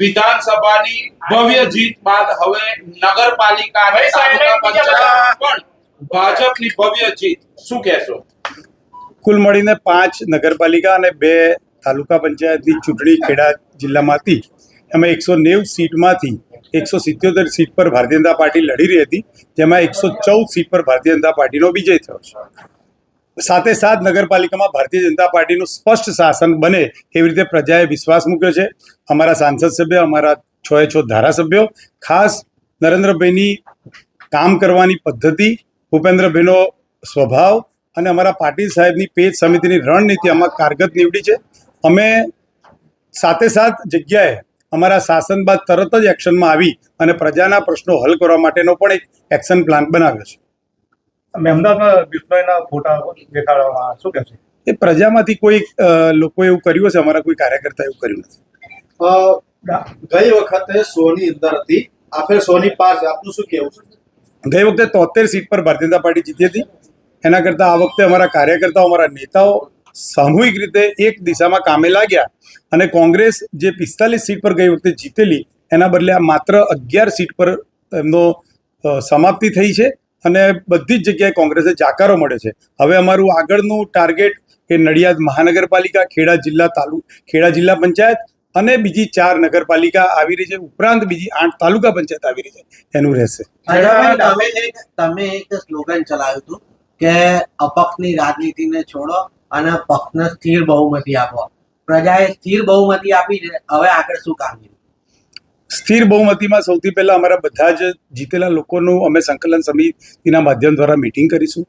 વિધાનસભાની ભવ્ય જીત બાદ હવે નગરપાલિકા અને તાલુકા પંચાયત પણ ભાજપની ભવ્ય જીત. શું કહેશો? કુલ મળીને પાંચ નગરપાલિકા અને બે તાલુકા પંચાયતની ચૂંટણી ખેડા જિલ્લામાં હતી એમાં એકસો નેવું સીટમાંથી એકસો સિત્યોતેર સીટ પર ભારતીય જનતા પાર્ટી લડી રહી હતી જેમાં એકસો ચૌદ સીટ પર ભારતીય જનતા પાર્ટીનો વિજય થયો છે. સાથે સાથ નગરપાલિકામાં ભારતીય જનતા પાર્ટીનું સ્પષ્ટ શાસન બને એવી રીતે પ્રજાએ વિશ્વાસ મૂક્યો છે. અમારા સાંસદ સભ્ય, અમારા છ એ છ ધારાસભ્યો, ખાસ નરેન્દ્રભાઈની કામ કરવાની પદ્ધતિ, ભૂપેન્દ્રભાઈનો સ્વભાવ અને અમારા પાટીલ સાહેબની પેજ સમિતિની રણનીતિ આમાં કારગત નીવડી છે. અમે સાથે સાથ જગ્યાએ અમારા શાસન બાદ તરત જ એક્શનમાં આવી અને પ્રજાના પ્રશ્નો હલ કરવા માટેનો પણ એક એક્શન પ્લાન બનાવ્યો છે. અમદાવાદમાં બિસ્માઈના ફોટા દેખાડવામાં શું કહેશો? એ પ્રજામાંથી કોઈ લોકો લોકોએ એવું કર્યું હશે? અમારા કોઈ કાર્યકર્તા એવું કર્યું નથી. ગઈ વખતે સોની અંદર હતી. આ સોની પાસ. આપનું શું કેવું છે? ગઈ વખતે તોતેર સીટ પર ભારતીય જનતા પાર્ટી જીતી હતી. એના કરતાં આ વખતે અમારા કાર્યકર્તાઓ અમારા નેતાઓ સામૂહિક રીતે એક દિશામાં કામે લાગ્યા અને કોંગ્રેસ જે પિસ્તાલીસ સીટ પર ગઈ વખતે જીતેલી એના બદલે આ માત્ર અગિયાર સીટ પર એમનો સમાપ્તિ થઈ છે. અને બધી જ જગ્યાએ કોંગ્રેસે જાકારો મળે છે. હવે અમારું આગળનું ટાર્ગેટ એ નડિયાદ મહાનગરપાલિકા, ખેડા જિલ્લા તાલુ, ખેડા જિલ્લા પંચાયત અને બીજી ચાર નગરપાલિકા આવી રહી છે. ઉપરાંત બીજી આઠ તાલુકા પંચાયત આવી રહી છે. એનું રહેશે. તમે એક તમે એક સ્લોગન ચલાવ્યું હતું કે અપક્ષની રાજનીતિને છોડો અને પક્ષને સ્થિર બહુમતી આપો. પ્રજાએ સ્થિર બહુમતી આપી છે હવે આગળ શું કામગીરી સ્થિર બહુમતીમાં સૌથી પહેલાં અમારા બધા જ જીતેલા લોકોનું અમે સંકલન સમિતિના માધ્યમ દ્વારા મીટિંગ કરીશું.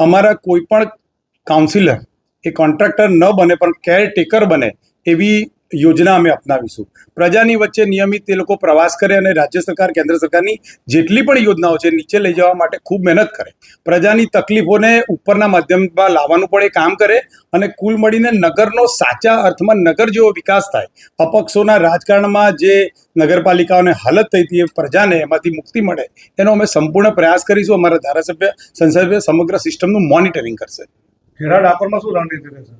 અમારા કોઈ પણ કાઉન્સિલર એ કોન્ટ્રાક્ટર ન બને પણ કેરટેકર બને એવી યોજના અમે અપનાવીશું. પ્રજાની વચ્ચે નિયમિત એ લોકો પ્રવાસ કરે અને રાજ્ય સરકાર, કેન્દ્ર સરકારની જેટલી પણ યોજનાઓ છે, નીચે લઈ જવા માટે ખૂબ મહેનત કરે. પ્રજાની તકલીફોને ઉપરના માધ્યમમાં લાવવાનું પણ એ કામ કરે અને કુલ મળીને નગરનો સાચા અર્થમાં નગર જેવો વિકાસ થાય. અપક્ષોના રાજકારણમાં જે નગરપાલિકાઓને હાલત થઈ હતી એ પ્રજાને એમાંથી મુક્તિ મળે, એનો અમે સંપૂર્ણ પ્રયાસ કરીશું. અમારા ધારાસભ્ય, સંસદીય સમગ્ર સિસ્ટમનું મોનિટરિંગ કરશે. ખેડા ડાકોરમાં શું રણનીતિ રહેશે?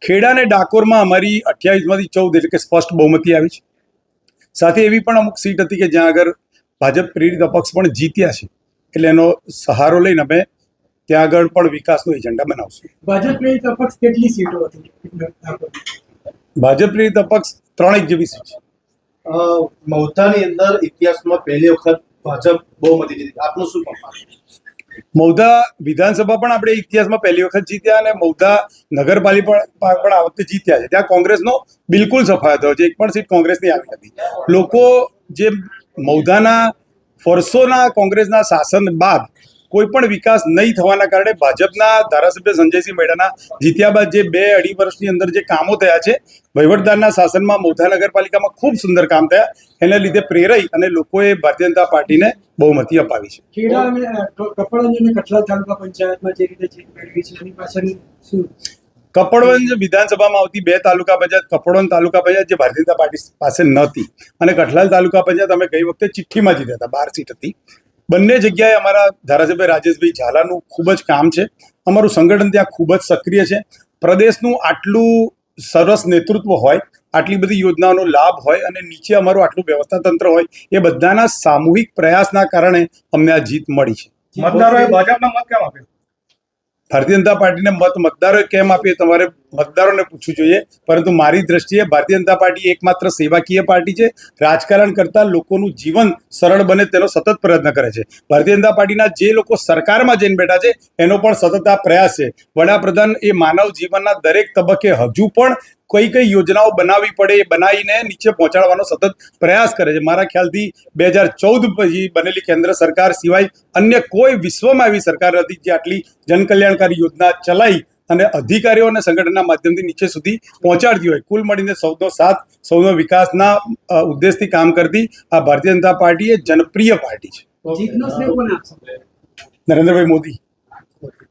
ખેડા અને ડાકોરમાં અમારી અઠ્યાવીસમાંથી ચૌદ એટલે કે સ્પષ્ટ બહુમતી આવી છે. સાથે એવી પણ અમુક સીટ હતી કે જ્યાં આગળ ભાજપ પ્રેરિત અપક્ષ પણ જીત્યા છે. એટલે એનો સહારો લઈને અમે ત્યાં આગળ પણ વિકાસનો એજન્ડા બનાવશું. ભાજપ પ્રેરિત અપક્ષ કેટલી સીટો હતી? ભાજપ પ્રેરિત અપક્ષ ત્રણેક જેવી સીટ છે. અ, અંદર ઇતિહાસમાં પહેલી વખત ભાજપ બહુમતી જીતી. આપનું શું? મૌધા વિધાનસભા પણ આપણે ઇતિહાસમાં પહેલી વખત જીત્યા અને મૌધા નગરપાલિકા પણ આ વખતે જીત્યા છે. ત્યાં કોંગ્રેસનો બિલકુલ સફાયો થયો છે. એક પણ સીટ કોંગ્રેસની આવી નથી. લોકો જે મૌધાના વર્ષોના કોંગ્રેસના શાસન બાદ કોઈ પણ વિકાસ નહીં થવાના કારણે ભાજપના ધારાસભ્ય સંજયસિંહ મેડાના જીત્યા બાદ જે બે અઢી વર્ષની અંદર જે કામો થયા છે વહીવટદારના શાસનમાં મૌધા નગરપાલિકામાં ખૂબ સુંદર કામ થયા એને લીધે પ્રેરાઈ અને લોકોએ ભારતીય જનતા પાર્ટીને બહુમતી અપાવી છે. ખેડા અને અ, ક- કપડાંજ અને કઠલાલ તાલુકા પંચાયતમાં જે રીતે જીત મેળવી છે એની પાછળ શું? કપડવંજ વિધાનસભામાં આવતી બે તાલુકા પંચાયત કપડવંજ તાલુકા પંચાયત જે ભારતીય જનતા પાર્ટી પાસે નહોતી અને કઠલાલ તાલુકા પંચાયત અમે ગઈ વખતે ચિઠ્ઠીમાં જીત્યા હતા બાર સીટ હતી. બંને જગ્યાએ અમારા ધારાસભ્ય રાજેશભાઈ ઝાલાનું ખૂબ જ કામ છે. અમારું સંગઠન ત્યાં ખૂબ જ સક્રિય છે. પ્રદેશનું આટલું સરસ નેતૃત્વ હોય, આટલી બધી યોજનાઓનો લાભ હોય અને નીચે અમારું આટલું વ્યવસ્થા તંત્ર હોય, એ બધાના સામૂહિક પ્રયાસના કારણે અમને આ જીત મળી છે. મતદારોએ ભાજપના મત કેમ આપ્યો? ભારતીય જનતા પાર્ટીને મત મતદારોએ કેમ આપીએ તમારે મતદારોને પૂછવું જોઈએ. પરંતુ મારી દ્રષ્ટિએ ભારતીય જનતા પાર્ટી એકમાત્ર સેવાકીય પાર્ટી છે. રાજકારણ કરતાં લોકોનું જીવન સરળ બને તેનો સતત પ્રયત્ન કરે છે. ભારતીય જનતા પાર્ટીના જે લોકો સરકારમાં જઈને બેઠા છે, એનો પણ સતત આ પ્રયાસ છે. વડાપ્રધાન એ માનવ જીવનના દરેક તબક્કે હજુ પણ કઈ કઈ યોજનાઓ બનાવવી પડે એ બનાવીને નીચે પહોંચાડવાનો સતત પ્રયાસ કરે છે. મારા ખ્યાલથી બે હજાર ચૌદ પછી બનેલી કેન્દ્ર સરકાર સિવાય અન્ય કોઈ વિશ્વમાં એવી સરકાર નથી જે આટલી જનકલ્યાણકારી યોજના ચલાવી અને અધિકારીઓ અને સંગઠનના માધ્યમથી નીચે સુધી પહોંચાડતી હોય. કુલ મળીને સૌનો સાથ સૌનો વિકાસના ઉદ્દેશથી કામ કરતી આ ભારતીય જનતા પાર્ટી એ જનપ્રિય પાર્ટી છે. નરેન્દ્રભાઈ મોદી.